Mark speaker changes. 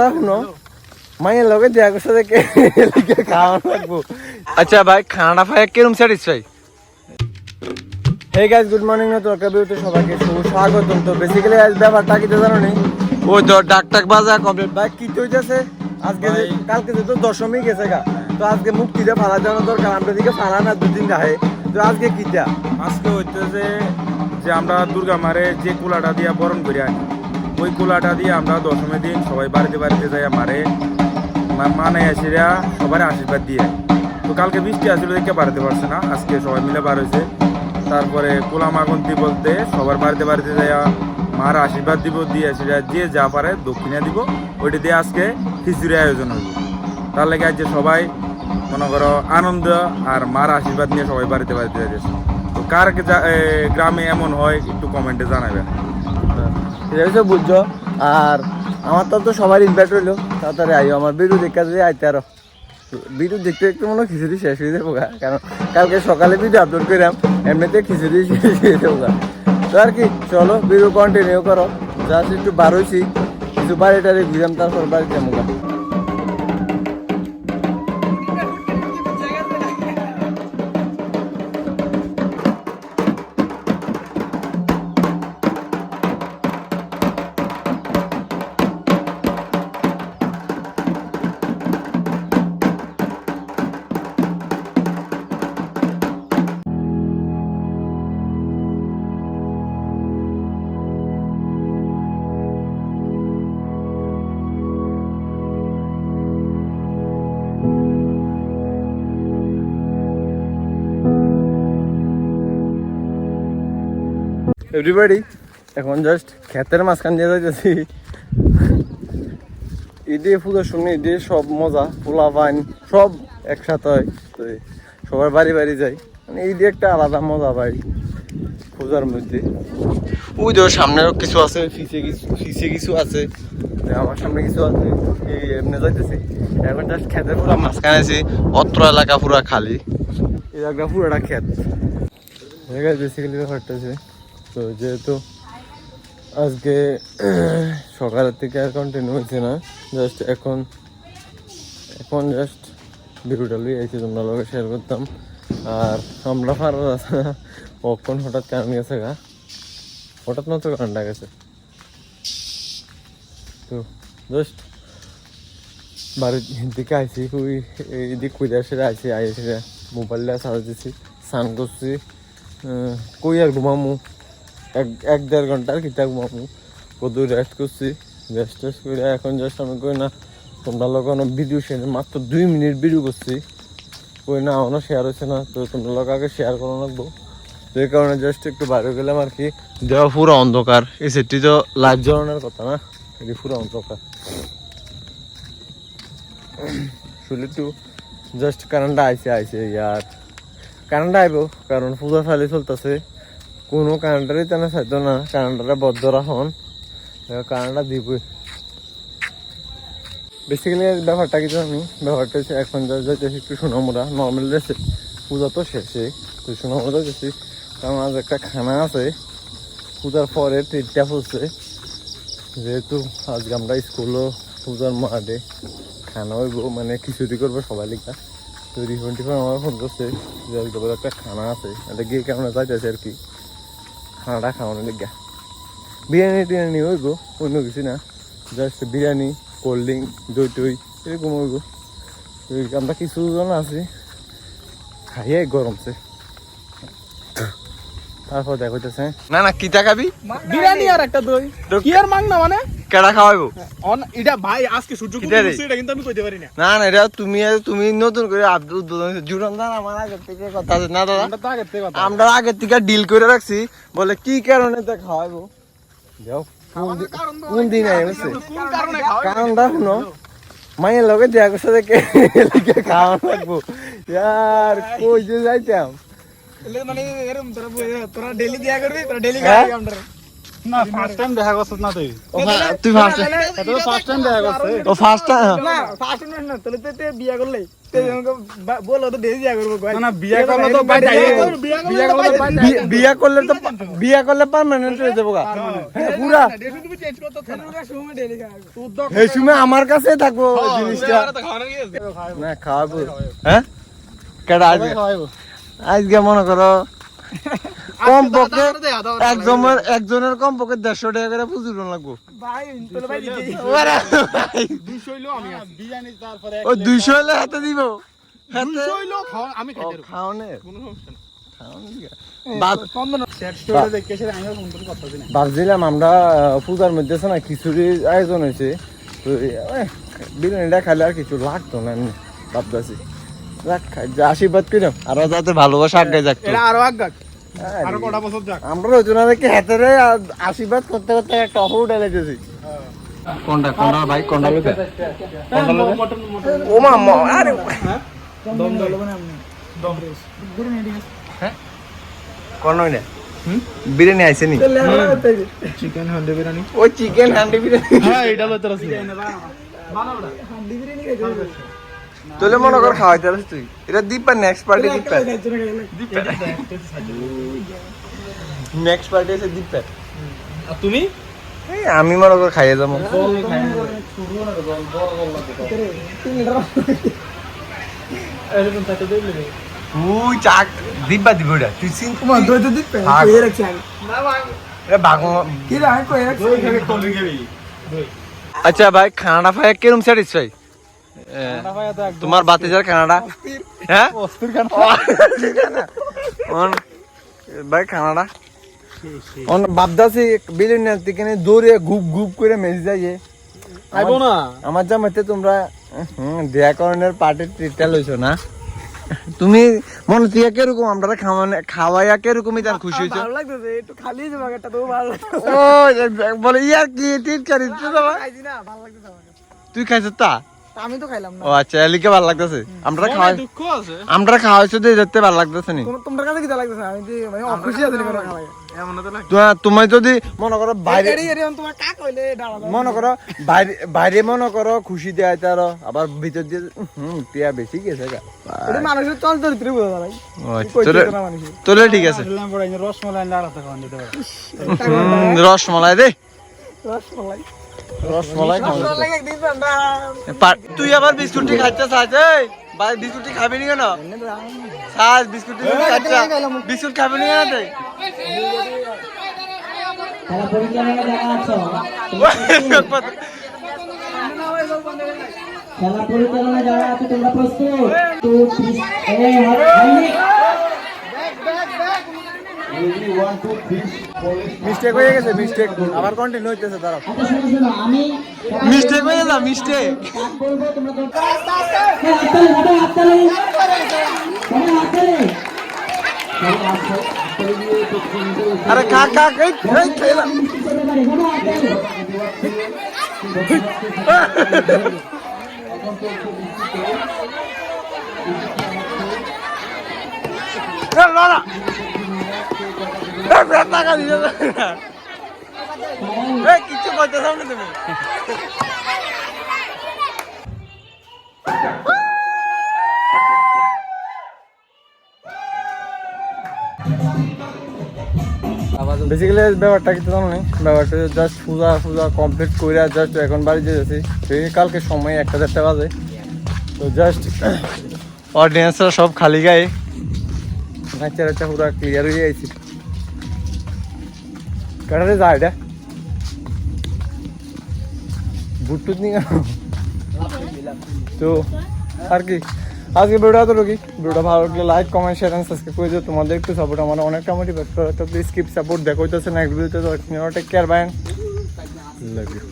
Speaker 1: কারণটা শুনো। মায়ের লগে দেয়া করছে লিখে লাগবো। আচ্ছা ভাই খানাটা খাই কিরম satisfy hey guys good morning না তোর বিউটি সবাইকে সুস্বাগতম তো বেসিক্যালি আজ ব্যাপারটা কি জানো নি? ও তো ডাক টাক বাজা কমপ্লিট ভাই কি তো হইতাছে? আজকে কালকে যে তো দশমী গেছে গা তো আজকে মুক্তিতে ফালা জানো দরকার আমরা দিকে ফালা না দুদিন রাহে তো আজকে কিটা?
Speaker 2: আজকে হইতেছে যে আমরা দুর্গা মারে যে কুলাটা দিয়া বরণ করে আনি। ওই কুলাটা দিয়ে আমরা দশমী দিন সবাই বাড়িতে বাড়িতে যাই মারে। মানে এসেরা সবার আশীর্বাদ দিয়ে। তো কালকে বৃষ্টি আসলে দেখে বাড়াতে পারছে না, আজকে সবাই মিলে বার হয়েছে তারপরে কোলা মাগন্তি বলতে সবার বাড়িতে বাড়িতে যাইয়া মার আশীর্বাদ দিব, দিয়ে এসেরা যে যা পারে দক্ষিণা দিব, ওইটা দিয়ে আজকে খিচুড়ি আয়োজন হইব। তার লেগে আজ যে সবাই মনে করো আনন্দ আর মার আশীর্বাদ নিয়ে সবাই বাড়িতে বাড়িতে যাইতেছে। তো কার গ্রামে এমন হয় একটু কমেন্টে জানাবে
Speaker 1: এটা বুঝছ। আর আমার তো সবার ইনভাইট হইল। তাড়াতাড়ি আইও, আমার বিরু দেখা যদি আইতে আরও। বিরু দেখতে একটু মনে হয় খিচুড়ি শেষ হয়ে যাব। কারণ কালকে সকালে ভিডিও আপলোড করলাম এমনিতে খিচুড়ি শেষ হয়ে যাব তো আর কি, চলো বিরু কন্টিনিউ করো। জাস্ট একটু বার হয়েছি কিছু বাড়ি টাড়ি ঘুরাম, তারপর বাড়িতে যাব এভরিবাডি এখন জাস্ট ক্ষেতের মাঝখান দিয়ে যাইতেছি। ঈদে পুজোর শুনি ঈদে সব মজা পোলা পাইন সব একসাথে হয়। তো সবার বাড়ি বাড়ি যাই। মানে ঈদে একটা আলাদা মজা পাই পূজার মধ্যে। পুজোর সামনেও কিছু আছে, ফিসে কিছু ফিসে কিছু আছে। আমার সামনে কিছু আছে। এই এমনি যাইতেছি। এখন জাস্ট ক্ষেতের পুরো মাঝখানে আছি। অত্র এলাকা পুরা খালি। এই জায়গা পুরোটা ক্ষেত। বেসিক্যালি ব্যাপারটা আছে তো যেহেতু আজকে সকালের থেকে আর কন্টিনিউ হচ্ছে না জাস্ট এখন এখন জাস্ট ভিডিওটা লুই আইছি, তোমরা লোকে শেয়ার করতাম। আর আমরা না। কখন হঠাৎ কারণ গেছে গা? হঠাৎ না তো কারণটা গেছে। তো জাস্ট বাড়ির দিকে আইছি ওই এই দিক কুইদার সেরে আইছি আইসি মোবাইলটা চার্জ দিছি, স্নান করছি। কই আর ঘুমামু? এক এক দেড় ঘণ্টার কিতা ঘুমামু কত রেস্ট করছি? রেস্ট টেস্ট করে এখন জাস্ট আমি কই না, তোমরা লোক অনেক ভিডিও শেয়ার মাত্র দুই মিনিট ভিডিও করছি। কই না, এখনও শেয়ার হচ্ছে না, তো তোমরা লোক আগে শেয়ার করা লাগবো। তো এই কারণে জাস্ট একটু বাইরে গেলাম আর কি। দেওয়া পুরো অন্ধকার। এই সেটটি তো লাইট জ্বালানোর কথা না, এটি পুরো অন্ধকার। শুধু একটু জাস্ট কারেন্টটা আইসে আইসে ইয়ার। কারেন্টটা আইব, কারণ পূজা চালি চলতেছে। কোনো কারেন্টারই তেনা চাইতো না কারেন্টারে বদ্ধ রাখন কারেন্টটা দিবই। বেসিক্যালি ব্যাপারটা কিছু আমি ব্যাপারটা হচ্ছে এখন যাইতেছি একটু সোনামুরা নর্মাল রেসে পূজা তো শেষে তো সোনামুরা যাইতেছি কারণ আজ একটা খানা আছে। পূজার পরে ট্রিটটা পড়ছে যেহেতু আজকে আমরা স্কুলও পূজার মাঠে খানা হইব মানে খিচুড়ি করব সবাই লিখা। তো রিফোন টিফোন আমার ফোন করছে যে একটা খানা আছে। এটা গিয়ে কেমন যাইতেছে আর কি? খানাটা খাওয়ানো লিখা বিরিয়ানি টিরিয়ানি হইব অন্য কিছু না। জাস্ট বিরিয়ানি কোল্ড ড্রিঙ্ক দই টই এরকম হইব। তো আমরা কিছু জন আছি। খাইয়ে গরমছে তারপর দেখাইতেছে না না কিতা খাবি?
Speaker 3: বিরিয়ানি আর একটা দই। কি আর মাংনা মানে?
Speaker 1: কেডা খাওয়াইবো?
Speaker 3: অন এটা ভাই আজকে সূর্য এটা কিন্তু আমি কইতে পারি না।
Speaker 1: না না এটা তুমি তুমি নতুন করে আব- উদ্বোধন জুড়ন দান আমার আগের থেকে কথা আছে। না দাদা
Speaker 3: আমরা তো আগের থেকে কথা
Speaker 1: আমরা আগের থেকে ডিল করে রাখছি। বলে কি কারণে তা খাওয়াইবো? দেও কোন দি- দিন আই হচ্ছে
Speaker 3: কোন কারণে খাওয়া
Speaker 1: কারণটা শুনো। মায়ের লগে দেয়া করছে দেখে লিখে খাওয়ানো লাগবো। ইয়ার কই যে যাইতাম?
Speaker 3: মানে এরকম তোরা তোরা ডেলি দিয়া করবি? তোরা ডেলি
Speaker 1: হ্যাঁ?
Speaker 3: আমরা। না ফার্স্ট টাইম দেখা করছিস না তুই
Speaker 1: তুই ফার্স্ট
Speaker 3: তো ফার্স্ট টাইম দেখা করছিস
Speaker 1: ও ফার্স্ট টাইম
Speaker 4: না ফার্স্ট না তাহলে তো বিয়া করলে বিয়া করব
Speaker 3: না না করলে তো
Speaker 4: বিয়া করলে-
Speaker 1: পার্মানেন্ট হয়ে যাব গা হ্যাঁ, পুরা এই সময় আমার কাছে থাকব জিনিসটা না খাওয়াবো হ্যাঁ আজকে মনে করো কম পক্ষে একজনের একজনের কম পক্ষে দেড়শো টাকা করে পুজো লাগবো।
Speaker 3: আমি
Speaker 1: ও দুইশো হলে হাতে দিব।
Speaker 3: আমি করে করে।
Speaker 1: ভাবছিলাম আমরা পূজার মধ্যে আছে না খিচুড়ির আয়োজন হয়েছে। তো বিরিয়ানিটা খাইলে আর কিছু লাগতো না এমনি। ভাবতেছি। আশীর্বাদ করিম আর যাতে ভালোবাসা আগে যাক
Speaker 4: আরও আগাক।
Speaker 3: আরও কটা বছর যাক।
Speaker 1: আমরা দেখি হাতেরে আশীর্বাদ করতে করতে একটা অফ উঠে লেগেছি কোনটা কোনটা ভাই কোনটা লোকে? ও মা মা- আরে
Speaker 4: দম দল মানে আমি দম রেস গুড় নেই দিস
Speaker 1: কোন না বিরিয়ানি আইছে নি
Speaker 3: চিকেন হান্ডি বিরিয়ানি।
Speaker 1: ওই চিকেন হান্ডি বিরিয়ানি।
Speaker 3: হ্যাঁ এটা লতে রাখছি
Speaker 4: বানাবড়া হান্ডি বিরিয়ানি খাইছো
Speaker 1: তোলে মনে কর খাওয়াইতে পারিস তুই। এটা দিপা নেক্সট পার্টি দিপা
Speaker 4: খাইলে
Speaker 1: নেক্সট পার্টি আছে দিপা
Speaker 3: আর তুমি?
Speaker 1: এই আমি মনে কর খাইয়ে যাব। তুই চাক দিব্যা দিব এটা তুই চিন
Speaker 4: তোমার দই তো দিতে কই রাখছি আমি।
Speaker 1: এটা বাগো
Speaker 4: কি রে আমি কই রাখছি।
Speaker 3: কোল্ড ড্রিঙ্ক খাবি
Speaker 1: আচ্ছা ভাই খানাটা ভাই কিরম স্যাটিসফাই তোমার বাতিজার খানাটা হ্যাঁ? ভাই অন বাপদাসি বিলিয়ন থেকে দৌড়ে গুপ গুপ করে মেজে যায়
Speaker 3: আইবো না।
Speaker 1: আমার যা মতে তোমরা দেয়াকরণের পার্টির ট্রিটটা লইছো না? তুমি মনে তুই কীরকম? আমরা খাওয়ানে খাওয়াইয়া কিরকমই তার খুশি হয়েছো
Speaker 4: ভালো লাগতেছে একটু খালি যে তো ভালো লাগতেছে।
Speaker 1: ও বলে ইয়ার কি টিট করি
Speaker 4: খাইছি না ভালো লাগতেছে
Speaker 1: তুই খাইছ তা
Speaker 4: তা? আমি তো খাইলাম না।
Speaker 1: ও আচ্ছা এলিকে ভালো লাগতেছে? আমরা খাওয়াই
Speaker 3: দুঃখ আছে।
Speaker 1: আমরা খাওয়াইছো দিয়ে যেতে ভালো লাগতেছে নি।
Speaker 4: তোমার কাছে কি লাগতেছে? আমি যে মানে অখুশি আছি খাওয়াই।
Speaker 1: তোমার- তুমি যদি মনে করো বাইরে মনে করো বাইরে বাইরে মনে করো খুশি দিয়ে আরও আবার ভিতর দিয়ে হুম টিয়া বেশি গেছে
Speaker 4: মানুষের চল চরিত্রে বোঝা যায়।
Speaker 1: আচ্ছা, তোলে ঠিক আছে।
Speaker 3: রসমালাই
Speaker 1: রসমলাই
Speaker 4: রসমালাই।
Speaker 1: রসমলাই তুই আবার বিস্কুটটি খাইতে চাস এই। ভাই বিস্কুটটি খাবি নি কেন? চাস বিস্কুটটি খাইতে বিস্কুট খাবি নি কেন
Speaker 5: খেলা পরিচালনা যারা আছো তোমরা প্রস্তুত টু থ্রি
Speaker 1: মিস্টেক হয়ে গেছে মিস্টেক আবার কন্টিনিউ হইতেছে, দাঁড়াও। মিস্টেক হয়ে গেছে মিস্টেক আরে খা খা, এই এই, খেলা।
Speaker 5: মিষ্টি করতে পারি সবাই হাততালি
Speaker 1: এ, লড়া। বেসিক্যালি ব্যাপারটা কিছু জানো নেই ব্যাপারটা জাস্ট পূজা পূজা কমপ্লিট করে জাস্ট এখন বাড়িতে যাচ্ছি। কালকে সময় একটা দেড়টা বাজে। তো জাস্ট অডিয়েন্সরা সব খালি গায়ে। নাচা নাচা পুরো ক্লিয়ার হয়ে যাইছি কাটারে যা এটা বুট টুট নিয়ে গেল। তো আর কি আজকে ভিডিওটা তো রোগী ভিডিওটা ভালো লাগলে like comment share and subscribe করে দিও তোমাদের একটু সাপোর্ট আমার অনেকটা মোটিভেট করে তো প্লিজ কিপ সাপোর্ট দেখো হইতেছে নেক্সট ভিডিওতে তো take care bye love you